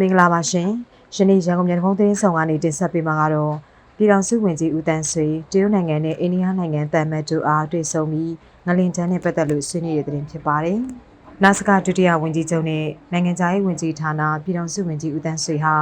မင်္ဂလာပါရှင်ယနေ့ရန်ကုန်မြန်ကုန်သတင်းဆောင်ကနေတင်ဆက်ပေးမှာကတော့ပြည်တော်စုဝင်ကြီးဦးတန်းဆွေတရုတ်နိုင်ငံနဲ့အိန္ဒိယနိုင်ငံတန်မတ်တို့အားတွေ့ဆုံပြီးငလင်တန်းနဲ့ပတ်သက်လို့ဆွေးနွေးရတဲ့တင်ဖြစ်ပါတယ်နာစကဒုတိယဝန်ကြီးချုပ်နဲ့နိုင်ငံခြားရေးဝန်ကြီးဌာနပြည်တော်စုဝန်ကြီးဦးတန်းဆွေဟာ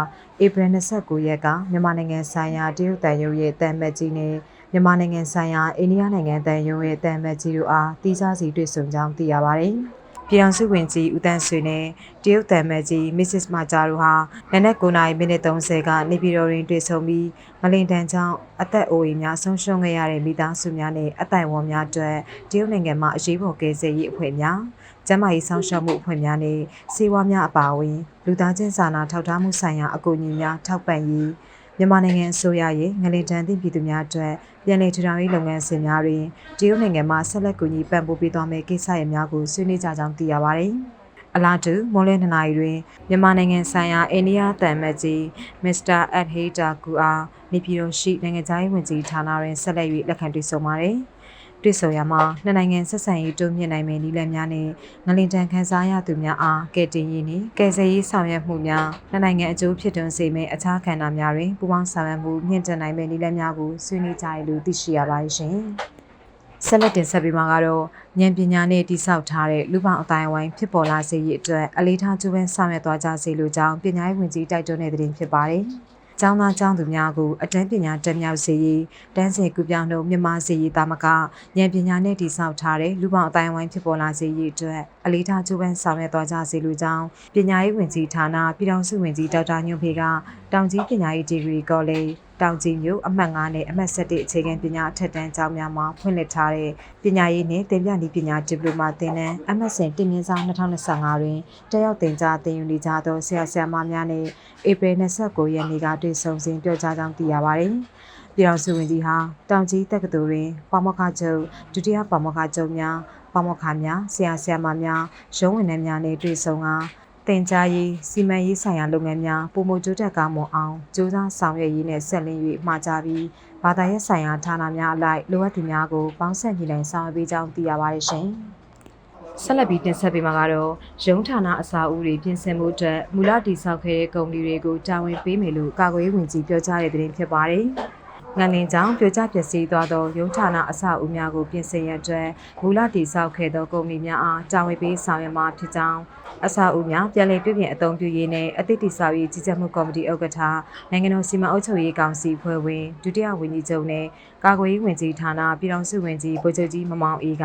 ဧပြီ29ရက်ကမြန်မာနိုင်ငံဆိုင်ရာတရုတ်တန်ရုံရဲ့တန်မတ်ကြီးနဲ့မြန်မာနိုင်ငံဆိုင်ရာအိန္ဒိယနိုင်ငံတန်ရုံရဲ့တန်မတ်ကြီးတို့အားတီးခြားစီတွေ့ဆုံကြောင်းသိရပါတယ်။ ပြည်အောင်စုဝင်ကြီးဦးတန်းဆွေနဲ့တရုတ်တန်မတ်ကြီး Mrs. မာဂျာတို့ဟာနနက်9:30မိနစ်30ကနေပြည်တော်တွင်တွေ့ဆုံပြီးမလင်တန်ကြောင့်အသက်အိုးအိမ်များဆုံးရှုံးခဲ့ရတဲ့မိသားစုများနဲ့အတိုင်ဝန်းများအတွက်တရုတ်နိုင်ငံမှအရေးပေါ်ကယ်ဆယ်ရေးအဖွဲ့များကျန်းမာရေးဆောင်ရှောက်မှုအဖွဲ့များနဲ့စေဝါများအပါအဝင်လူသားချင်းစာနာထောက်ထားမှုဆိုင်ရာအကူအညီများထောက်ပံ့ရေး မြန်မာနိုင်ငံအစိုးရရဲ့ငလင်တန်သည့်ပြည်သူများအတွက်ပြည်내ထူထောင်ရေးလုပ်ငန်းစဉ်များတွင်တရုတ်နိုင်ငံမှဆက်လက်ကူညီပံ့ပိုးပေးသွားမယ့်ကိစ္စရပ်များကိုဆွေးနွေးကြကြောင်းသိရပါတယ်။အလားတူမွန်လဲနှစ်နာရီတွင်မြန်မာနိုင်ငံဆိုင်ရာအိန္ဒိယတန်မတ်ကြီးမစ္စတာအက်ဟေတာကူအားနေပြည်တော်ရှိနိုင်ငံသားရေးဝန်ကြီးဌာနတွင်ဆက်လက်၍လက်ခံတွေ့ဆုံပါတယ်။ တွေ့ဆုံရမှာနှစ်နိုင်ငံဆက်ဆံရေးတိုးမြင့်နိုင်မယ့်နည်းလမ်းများနဲ့ငလင်တန်ခန်းစားရသူများအားကယ်တင်ရေးနှင့်ကယ်ဆယ်ရေးဆောင်ရွက်မှုများနှစ်နိုင်ငံအကျိုးဖြစ်တွန်းစေမယ့်အခြားကဏ္ဍများတွင်ပူးပေါင်းဆောင်ရွက်မှုမြင့်တက်နိုင်မယ့်နည်းလမ်းများကိုဆွေးနွေးကြရလို့သိရှိရပါတယ်ရှင်။ဆက်လက်တင်ဆက်ပေးမှာကတော့ဉာဏ်ပညာနဲ့တိစောက်ထားတဲ့လူပောင်အတိုင်းအဝိုင်းဖြစ်ပေါ်လာစေရည်အတွက်အလေးထားကျူးပန်းဆောင်ရွက်သွားကြစေလိုကြောင်းပညာရေးဝန်ကြီးတိုက်တွန်းတဲ့သတင်းဖြစ်ပါတယ်။ ကျောင်းသားကျောင်းသူများကိုအတန်းပညာတက်မြောက်စေရေးတန်းစင်ကူပြောင်းတို့မြမစေရေးတာမကဉာဏ်ပညာနဲ့တည်ဆောက်ထားတဲ့လူပောင်အတိုင်းအဝိုင်းဖြစ်ပေါ်လာစေရေးအတွက်အလေးထားကြိုးပမ်းဆောင်ရွက်သွားကြစေလိုကြောင်းပညာရေးဝန်ကြီးဌာနပြည်ထောင်စုဝန်ကြီးဒေါက်တာညွန့်ဖေကတောင်ကြီးပညာရေးဒီဂရီကောလိပ် တောင်ကြီးမြို့အမှတ်9နဲ့အမှတ်7အခြေခံပညာအထက်တန်းကျောင်းများမှာဖွင့်လှစ်ထားတဲ့ပညာရေးနဲ့သင်ပြနည်းပညာဒီပလိုမာသင်တန်း MSN တင်မြင့်ဆောင်2025တွင်တက်ရောက်သင်ကြားသင်ယူနေကြသောဆရာဆရာမများနဲ့ဧပြီ29ရက်နေ့ကတွေ့ဆုံစဉ်ပြောကြားကြောင်းသိရပါတယ်။ပြည်တော်စုဝင်ကြီးဟာတောင်ကြီးတက္ကသိုလ်တွင်ပါမောက္ခချုပ်ဒုတိယပါမောက္ခချုပ်များပါမောက္ခများဆရာဆရာမများရုံးဝင်နှန်းများနဲ့တွေ့ဆုံကာ တင်ကြားရေးစီမံရေးဆိုင်ရာလုပ်ငန်းများပုံမကျိုးတက်ကားမွန်အောင်စ조사ဆောင်ရွက်ရေးနဲ့ဆက်လင်း၍မှာကြားပြီးဘာသာရေးဆိုင်ရာဌာနများအလိုက်လိုအပ်သူများကိုပေါင်းဆက်ညီနိုင်ဆောင်ရွက်ပေးကြောင်းသိရပါတယ်ရှင်။ဆက်လက်ပြီးတင်ဆက်ပေးမှာကတော့ရုံးဌာနအစာအုပ်တွေပြင်ဆင်မှုအတွက်မူလတည်ဆောက်ခဲ့တဲ့ကုမ္ပဏီတွေကိုတာဝန်ပေးမယ်လို့ကာကွယ်ရေးဝန်ကြီးပြောကြားတဲ့သတင်းဖြစ်ပါတယ်။ ငန်လင်းကြောင့်ပြိုကျပျက်စီးသွားသောရုံးဌာနအဆောက်အဦများကိုပြင်ဆင်ရန်အတွက်မူလတည်ဆောက်ခဲ့သောကုမ္ပဏီများအားတာဝန်ပေးဆောင်ရွက်မှာဖြစ်ကြောင်းအဆောက်အဦများပြည်လည်ပြုပြင်အသုံးပြုရေးနဲ့အသစ်တည်ဆောက်ရေးကြီးကြပ်မှုကော်မတီဥက္ကဋ္ဌနိုင်ငံတော်စီမံအုပ်ချုပ်ရေးကောင်စီဖွဲ့ဝင်ဒုတိယဝန်ကြီးချုပ်နဲ့ကာကွယ်ရေးဝန်ကြီးဌာနပြည်ထောင်စုဝန်ကြီးဗိုလ်ချုပ်ကြီးမမောင်အေးက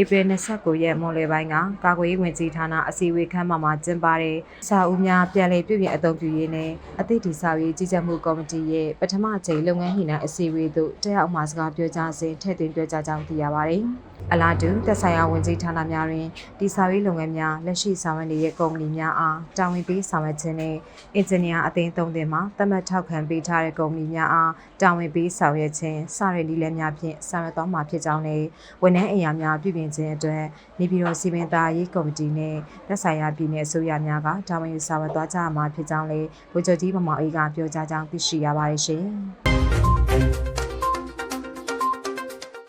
ဧပြီ29ရက်မွန်လယ်ပိုင်းကကာကွယ်ရေးဝန်ကြီးဌာနအစည်းအဝေးခန်းမှာမှာကျင်းပတဲ့စာအုပ်များပြန်လည်ပြုပြင်အသုံးပြုရေးနဲ့အသည့်ဒီစာရေးကြီးကြပ်မှုကော်မတီရဲ့ပထမအကြိမ်လုပ်ငန်းညှိနှိုင်းအစည်းအဝေးသို့တက်ရောက်မှစကားပြောကြားစဉ်ထည့်သွင်းပြောကြားကြောင်းသိရပါတယ်။အလားတူသက်ဆိုင်ရာဝန်ကြီးဌာနများတွင်ဒီစာရေးလုပ်ငန်းများလက်ရှိဆောင်ရွက်နေတဲ့ကုမ္ပဏီများအားတာဝန်ပေးဆောင်ရွက်ခြင်းနဲ့အင်ဂျင်နီယာအသင်းသုံးသင်မှသတ်မှတ်ထောက်ခံပေးထားတဲ့ကုမ္ပဏီများအားတာဝန်ပေးဆောင်ရွက်ခြင်းစတဲ့နည်းလမ်းများဖြင့်ဆောင်ရွက်သွားမှာဖြစ်ကြောင်းလည်းဝန်ထမ်းအရာများပြုပြင်ခြင်းအတွက်နေပြည်တော်စီမံသားရေးကော်မတီနဲ့သက်ဆိုင်ရာပြည်내အစိုးရများကတာဝန်ယူဆောင်ရွက်သွားကြမှာဖြစ်ကြောင်းလည်းဗိုလ်ချုပ်ကြီးမမောင်အေးကပြောကြားကြောင်းသိရှိရပါတယ်ရှင်။